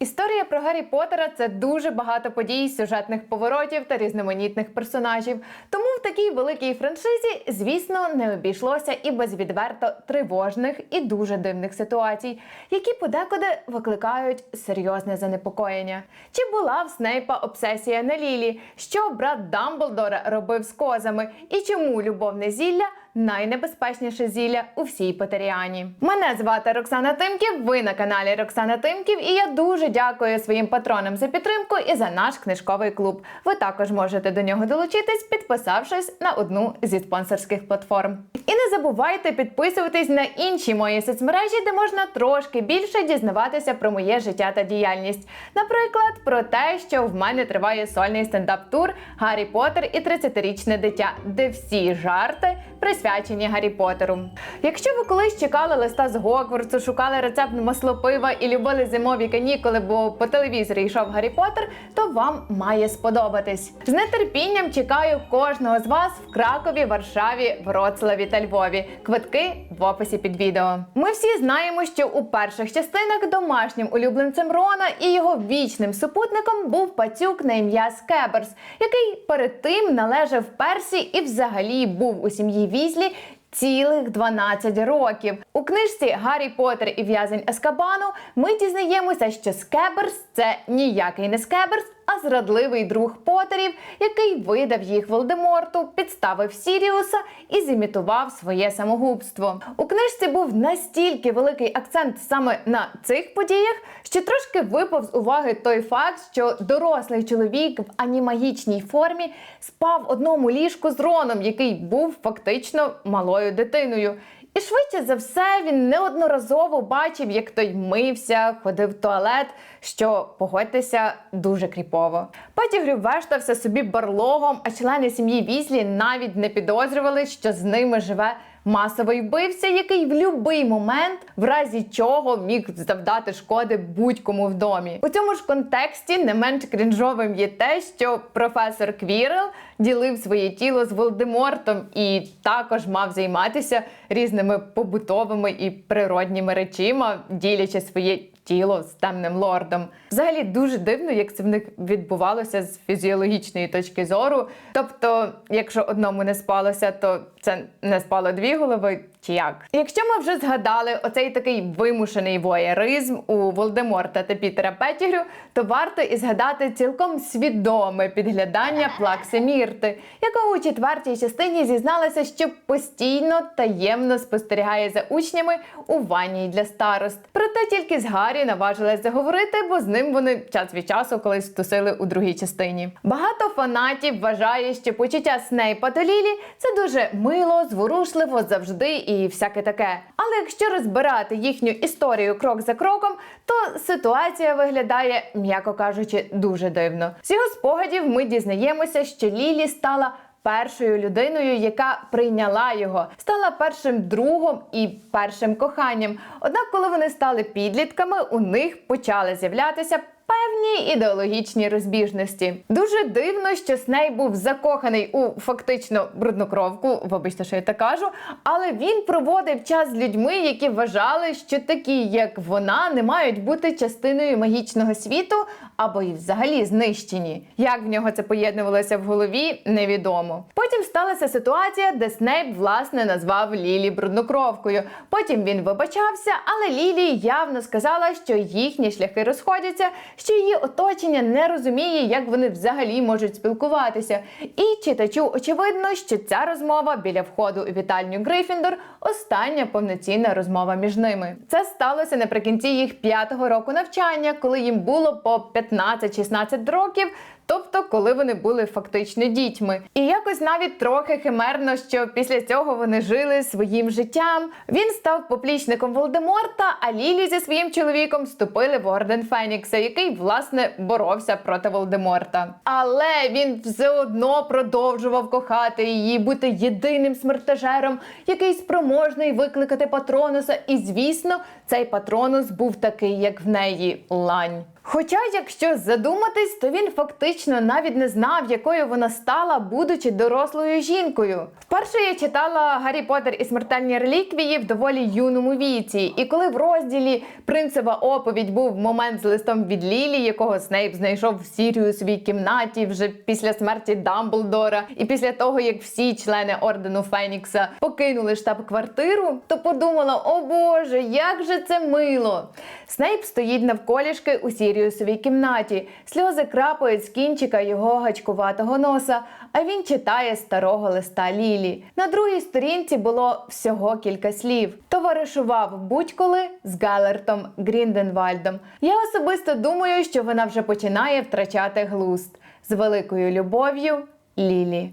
Історія про Гаррі Поттера – це дуже багато подій, сюжетних поворотів та різноманітних персонажів. Тому в такій великій франшизі, звісно, не обійшлося і без відверто тривожних і дуже дивних ситуацій, які подекуди викликають серйозне занепокоєння. Чи була в Снейпа обсесія на Лілі? Що брат Дамблдора робив з козами? І чому любовне зілля найнебезпечніше зілля у всій Потеріані? Мене звати Роксана Тимків. Ви на каналі Роксана Тимків, і я дуже дякую своїм патронам за підтримку і за наш книжковий клуб. Ви також можете до нього долучитись, підписавшись на одну зі спонсорських платформ. І не забувайте підписуватись на інші мої соцмережі, де можна трошки більше дізнаватися про моє життя та діяльність. Наприклад, про те, що в мене триває сольний стендап-тур Гаррі Поттер і 30-річне дитя, де всі жарти присвячені Гаррі Поттеру. Якщо ви колись чекали листа з Гогвартсу, шукали рецепт маслопива і любили зимові канікули, бо по телевізорі йшов Гаррі Поттер, то вам має сподобатись. З нетерпінням чекаю кожного з вас в Кракові, Варшаві, Вроцлаві та Львові. Квитки в описі під відео. Ми всі знаємо, що у перших частинах домашнім улюбленцем Рона і його вічним супутником був пацюк на ім'я Скеберс, який перед тим належав Персі і взагалі був у сім'ї Візлі. Цілих 12 років у книжці Гаррі Поттер і в'язень Ескабану ми дізнаємося, що Скеберс це ніякий не Скеберс, а зрадливий друг Поттерів, який видав їх Волдеморту, підставив Сіріуса і зімітував своє самогубство. У книжці був настільки великий акцент саме на цих подіях, що трошки випав з уваги той факт, що дорослий чоловік в анімагічній формі спав одному ліжку з Роном, який був фактично малою дитиною. І швидше за все він неодноразово бачив, як той мився, ходив в туалет, що погодьтеся дуже кріпово. Петігрю вештався собі барлогом, а члени сім'ї Візлі навіть не підозрювали, що з ними живе масовий вбивця, який в будь-який момент, в разі чого міг завдати шкоди будь-кому в домі. У цьому ж контексті не менш крінжовим є те, що професор Квірел ділив своє тіло з Волдемортом і також мав займатися різними побутовими і природніми речима, ділячи своє тіло з темним лордом. Взагалі дуже дивно, як це в них відбувалося з фізіологічної точки зору. Тобто, якщо одному не спалося, то це не спало дві голови. Чи як? Якщо ми вже згадали оцей такий вимушений воєризм у Волдеморта та Пітера Петтігрю, то варто і згадати цілком свідоме підглядання Плакси Мірти, яка у четвертій частині зізналася, що постійно таємно спостерігає за учнями у ванні для старост. Проте тільки з Гаррі наважилась заговорити, бо з ним вони час від часу колись тусили у другій частині. Багато фанатів вважає, що почуття Снейпа та Лілі це дуже мило, зворушливо, завжди і всяке таке. Але якщо розбирати їхню історію крок за кроком, то ситуація виглядає, м'яко кажучи, дуже дивно. З його спогадів ми дізнаємося, що Лілі стала. Першою людиною, яка прийняла його, стала першим другом і першим коханням. Однак, коли вони стали підлітками, у них почали з'являтися певні ідеологічні розбіжності. Дуже дивно, що Сней був закоханий у фактично бруднокровку, вибачте, що я так кажу, але він проводив час з людьми, які вважали, що такі, як вона, не мають бути частиною магічного світу або й взагалі знищені. Як в нього це поєднувалося в голові, невідомо. Потім сталася ситуація, де Снейп власне назвав Лілі бруднокровкою. Потім він вибачався, але Лілі явно сказала, що їхні шляхи розходяться, що її оточення не розуміє, як вони взагалі можуть спілкуватися. І читачу очевидно, що ця розмова біля входу у вітальню Грифіндор остання повноцінна розмова між ними. Це сталося наприкінці їх п'ятого року навчання, коли їм було по 15-16 років. Тобто, коли вони були фактично дітьми, і якось навіть трохи химерно, що після цього вони жили своїм життям. Він став поплічником Волдеморта, а Лілі зі своїм чоловіком вступили в орден Фенікса, який власне боровся проти Волдеморта. Але він все одно продовжував кохати її, бути єдиним смертежером, який спроможний викликати патронуса. І звісно, цей патронус був такий, як в неї лань. Хоча, якщо задуматись, то він фактично навіть не знав, якою вона стала, будучи дорослою жінкою. Вперше я читала Гаррі Поттер і смертельні реліквії в доволі юному віці. І коли в розділі принцева оповідь був момент з листом від Лілі, якого Снейп знайшов в Сіріусовій кімнаті вже після смерті Дамблдора, і після того як всі члени ордену Фенікса покинули штаб-квартиру, то подумала: о Боже, як же це мило! Снейп стоїть навколішки у Сіріусовій кімнаті. Сльози крапають з кінчика його гачкуватого носа, а він читає старого листа Лілі. На другій сторінці було всього кілька слів. Товаришував будь-коли з Галертом Грінденвальдом. Я особисто думаю, що вона вже починає втрачати глузд. З великою любов'ю Лілі.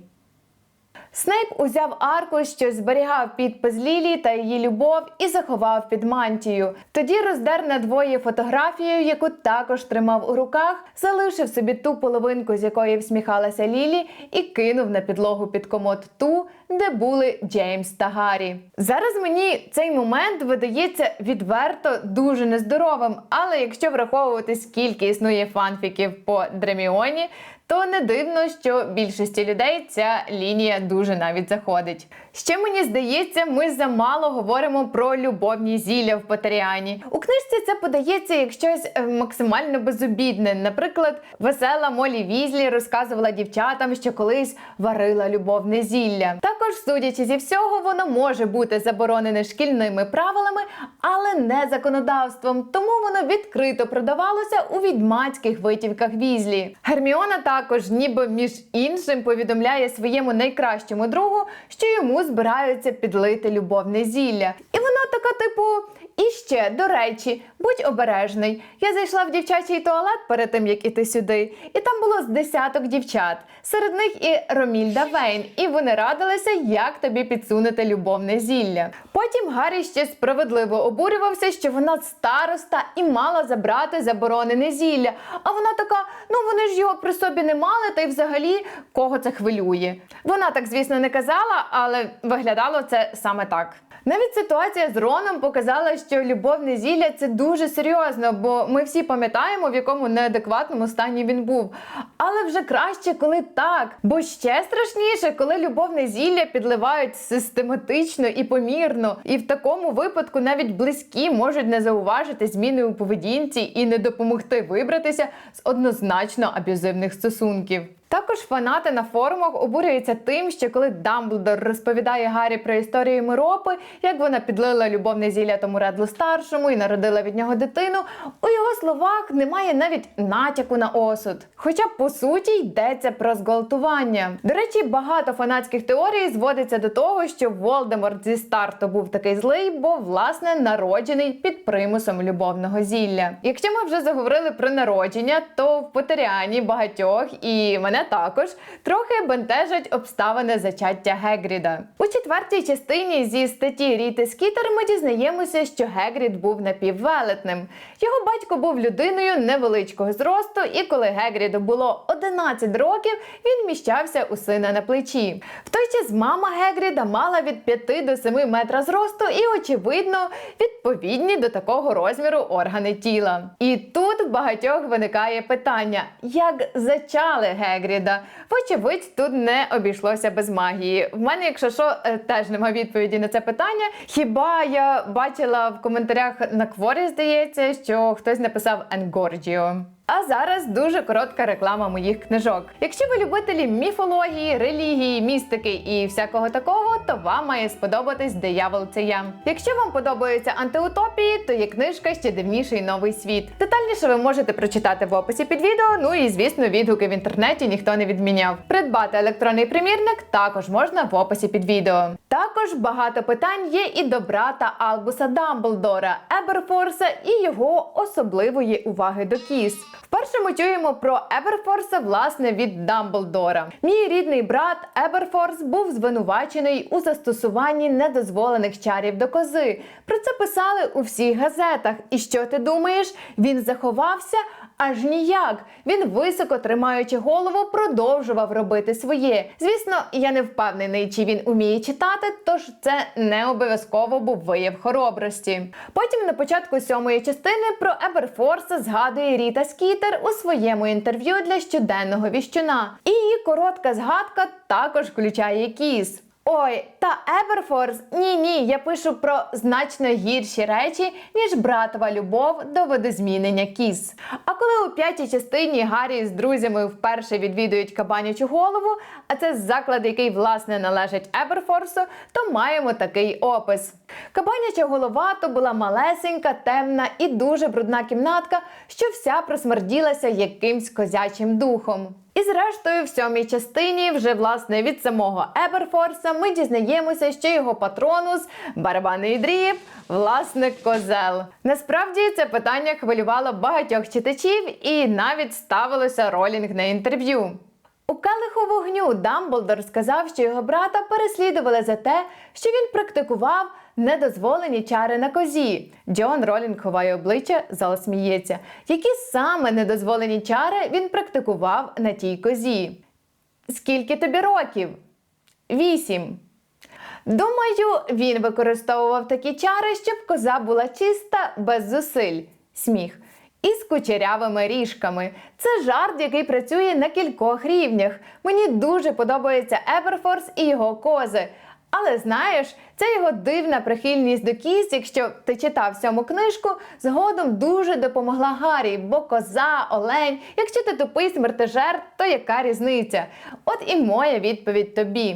Снейп узяв аркуш, що зберігав підпис Лілі та її любов, і заховав під мантію. Тоді роздер на двоє фотографію, яку також тримав у руках, залишив собі ту половинку, з якої всміхалася Лілі, і кинув на підлогу під комод ту, де були Джеймс та Гаррі. Зараз мені цей момент видається відверто дуже нездоровим, але якщо враховувати, скільки існує фанфіків по Дреміоні, то не дивно, що більшості людей ця лінія дуже навіть заходить. Ще мені здається, ми замало говоримо про любовні зілля в Патеріані. У книжці це подається як щось е, максимально безобідне. Наприклад, весела Молі Візлі розказувала дівчатам, що колись варила любовне зілля. Також, судячи зі всього, воно може бути заборонене шкільними правилами, але не законодавством. Тому воно відкрито продавалося у відьмацьких витівках Візлі. Герміона також, ніби між іншим, повідомляє своєму найкращому другу, що йому збираються підлити любовне зілля. І вона така, типу. І ще, до речі, будь обережний. Я зайшла в дівчачий туалет перед тим, як іти сюди, і там було з десяток дівчат. Серед них і Ромільда Вейн, і вони радилися, як тобі підсунути любовне зілля. Потім Гаррі ще справедливо обурювався, що вона староста і мала забрати заборонене зілля. А вона така: ну вони ж його при собі не мали, та й взагалі кого це хвилює. Вона так, звісно, не казала, але виглядало це саме так. Навіть ситуація з Роном показала, що любовне зілля це дуже серйозно, бо ми всі пам'ятаємо, в якому неадекватному стані він був. Але вже краще, коли так. Бо ще страшніше, коли любовне зілля підливають систематично і помірно. І в такому випадку навіть близькі можуть не зауважити зміни у поведінці і не допомогти вибратися з однозначно аб'юзивних стосунків. Також фанати на форумах обурюються тим, що коли Дамблдор розповідає Гаррі про історію Миропи, як вона підлила любовне зілля тому Редлу старшому і народила від нього дитину, у його словах немає навіть натяку на осуд. Хоча по суті йдеться про зґвалтування. До речі, багато фанатських теорій зводиться до того, що Волдеморт зі старту був такий злий, бо власне народжений під примусом любовного зілля. Якщо ми вже заговорили про народження, то в Потеріані багатьох і мене також трохи бентежать обставини зачаття Гегріда. У четвертій частині зі статті Ріти Скітер ми дізнаємося, що Гегрід був напіввелетним. Його батько був людиною невеличкого зросту, і коли Гегріду було 11 років, він міщався у сина на плечі. В той час мама Гегріда мала від 5 до 7 метра зросту і, очевидно, відповідні до такого розміру органи тіла. І тут в багатьох виникає питання: як зачали Гегріда? Вочевидь, тут не обійшлося без магії. В мене, якщо що, е, теж нема відповіді на це питання. Хіба я бачила в коментарях на кворі, здається, що хтось написав Енгорджіо. А зараз дуже коротка реклама моїх книжок. Якщо ви любителі міфології, релігії, містики і всякого такого, то вам має сподобатись Диявол це я. Якщо вам подобаються антиутопії, то є книжка ще дивніший новий світ. Детальніше ви можете прочитати в описі під відео. Ну і звісно, відгуки в інтернеті ніхто не відміняв. Придбати електронний примірник також можна в описі під відео. Також багато питань є і до брата Албуса Дамблдора, Еберфорса і його особливої уваги до кіз. Вперше ми чуємо про Еберфорса власне від Дамблдора. Мій рідний брат Еберфорс був звинувачений у застосуванні недозволених чарів до кози. Про це писали у всіх газетах. І що ти думаєш? Він заховався? Аж ніяк. Він, високо тримаючи голову, продовжував робити своє. Звісно, я не впевнений, чи він уміє читати, тож це не обов'язково був вияв хоробрості. Потім на початку сьомої частини про Еберфорса згадує Ріта Скітер у своєму інтерв'ю для щоденного віщуна. І її коротка згадка також включає кіс. Ой, та Еберфорс, ні, ні, я пишу про значно гірші речі, ніж братова любов до видозмінення кіс. А коли у п'ятій частині Гаррі з друзями вперше відвідують кабанячу голову, а це заклад, який власне належить Еберфорсу, то маємо такий опис. Кабаняча голова то була малесенька, темна і дуже брудна кімнатка, що вся просмерділася якимсь козячим духом. І зрештою, в сьомій частині, вже власне від самого Еберфорса, ми дізнаємося, що його патронус, барабанний дріб, власник козел. Насправді це питання хвилювало багатьох читачів і навіть ставилося ролінг на інтерв'ю. У келиху вогню Дамблдор сказав, що його брата переслідували за те, що він практикував недозволені чари на козі. Джон Ролінг ховає обличчя, зал сміється. Які саме недозволені чари він практикував на тій козі? Скільки тобі років? Вісім. Думаю, він використовував такі чари, щоб коза була чиста без зусиль. Сміх. І з кучерявими ріжками. Це жарт, який працює на кількох рівнях. Мені дуже подобається Еберфорс і його кози. Але знаєш, ця його дивна прихильність до кіз, якщо ти читав сьому книжку, згодом дуже допомогла Гаррі, бо коза, олень, якщо ти тупий смертежер, то яка різниця? От і моя відповідь тобі.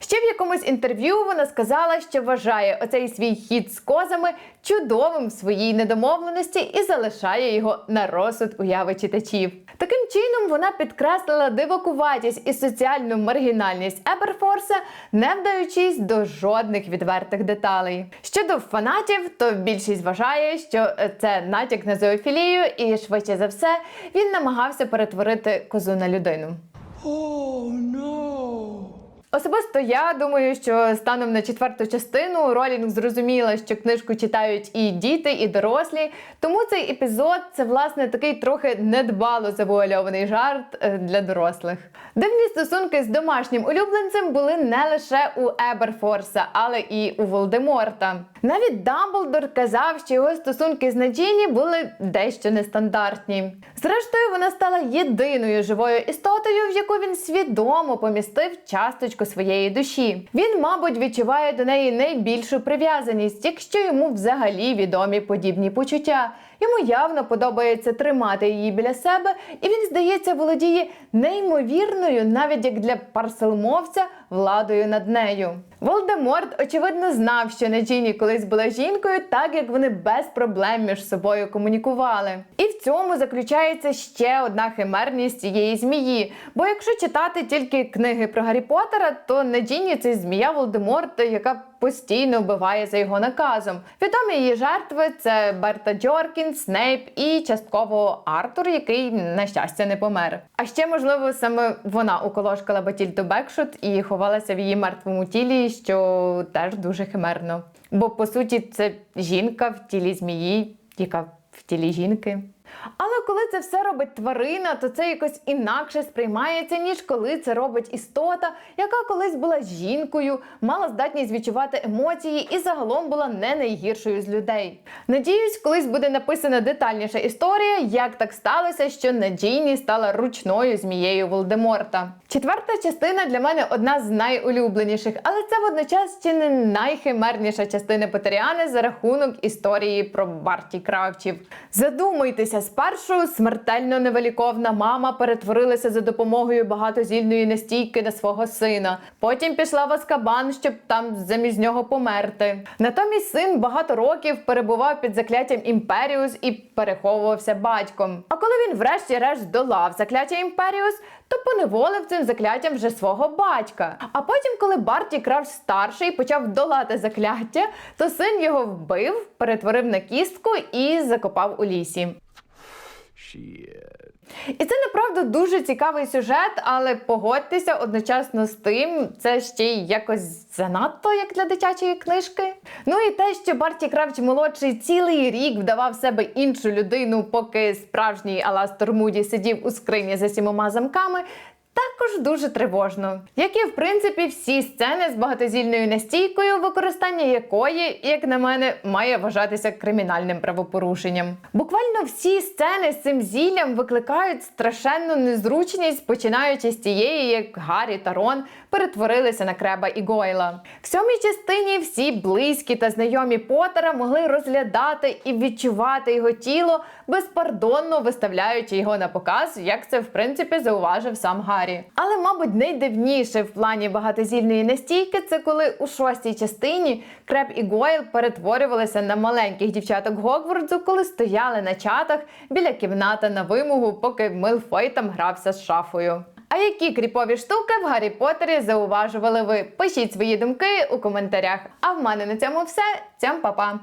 Ще в якомусь інтерв'ю вона сказала, що вважає оцей свій хід з козами чудовим в своїй недомовленості і залишає його на розсуд уяви читачів. Таким чином вона підкреслила дивакуватість і соціальну маргінальність Еберфорса, не вдаючись до жодних відвертих деталей. Щодо фанатів, то більшість вважає, що це натяк на зоофілію, і швидше за все він намагався перетворити козу на людину. Oh no! Особисто я думаю, що станом на четверту частину Ролінг зрозуміла, що книжку читають і діти, і дорослі. Тому цей епізод це власне такий трохи недбало завуальований жарт е, для дорослих. Дивні стосунки з домашнім улюбленцем були не лише у Еберфорса, але і у Волдеморта. Навіть Дамблдор казав, що його стосунки з Наджіні були дещо нестандартні. Зрештою, вона стала єдиною живою істотою, в яку він свідомо помістив часточку своєї душі. Він, мабуть, відчуває до неї найбільшу прив'язаність, якщо йому взагалі відомі подібні почуття. Йому явно подобається тримати її біля себе, і він, здається, володіє неймовірною, навіть як для парселмовця, владою над нею. Волдеморт, очевидно, знав, що Наджіні колись була жінкою, так як вони без проблем між собою комунікували. І в цьому заключається ще одна химерність цієї змії. Бо якщо читати тільки книги про Гаррі Поттера, то Наджіні це змія Волдеморта, яка постійно вбиває за його наказом. Відомі її жертви це Берта Джоркін, Снейп і частково Артур, який, на щастя, не помер. А ще, можливо, саме вона уколошкала Батільду Бекшут і ховалася в її мертвому тілі, що теж дуже химерно. Бо по суті це жінка в тілі змії, яка в тілі жінки. Але коли це все робить тварина, то це якось інакше сприймається, ніж коли це робить істота, яка колись була жінкою, мала здатність відчувати емоції і загалом була не найгіршою з людей. Надіюсь, колись буде написана детальніша історія, як так сталося, що Наджіні стала ручною змією Волдеморта. Четверта частина для мене одна з найулюбленіших, але це водночас чи не найхимерніша частина Потеріани за рахунок історії про Барті Кравчів. Задумайтеся, спершу смертельно невеликовна мама перетворилася за допомогою багатозільної настійки на свого сина. Потім пішла в Аскабан, щоб там замість нього померти. Натомість син багато років перебував під закляттям Імперіус і переховувався батьком. А коли він врешті-решт здолав закляття Імперіус, то поневолив цим закляттям вже свого батька. А потім, коли Барті Кравч старший почав долати закляття, то син його вбив, перетворив на кістку і закопав у лісі. Shit. І це направду дуже цікавий сюжет, але погодьтеся одночасно з тим, це ще й якось занадто як для дитячої книжки. Ну і те, що Барті Кравч молодший цілий рік вдавав себе іншу людину, поки справжній Аластор Муді сидів у скрині за сімома замками. Також дуже тривожно, як і в принципі всі сцени з багатозільною настійкою, використання якої, як на мене, має вважатися кримінальним правопорушенням. Буквально всі сцени з цим зіллям викликають страшенну незручність, починаючи з тієї, як Гаррі та Рон перетворилися на Креба і Гойла. В сьомій частині всі близькі та знайомі Поттера могли розглядати і відчувати його тіло, безпардонно виставляючи його на показ, як це в принципі зауважив сам Гаррі. Але, мабуть, найдивніше в плані багатозільної настійки це коли у шостій частині Креб і Гойл перетворювалися на маленьких дівчаток Гогвардсу, коли стояли на чатах біля кімнати на вимогу, поки Милфой там грався з шафою. А які кріпові штуки в Гаррі Поттері зауважували ви? Пишіть свої думки у коментарях. А в мене на цьому все. Цям па-па!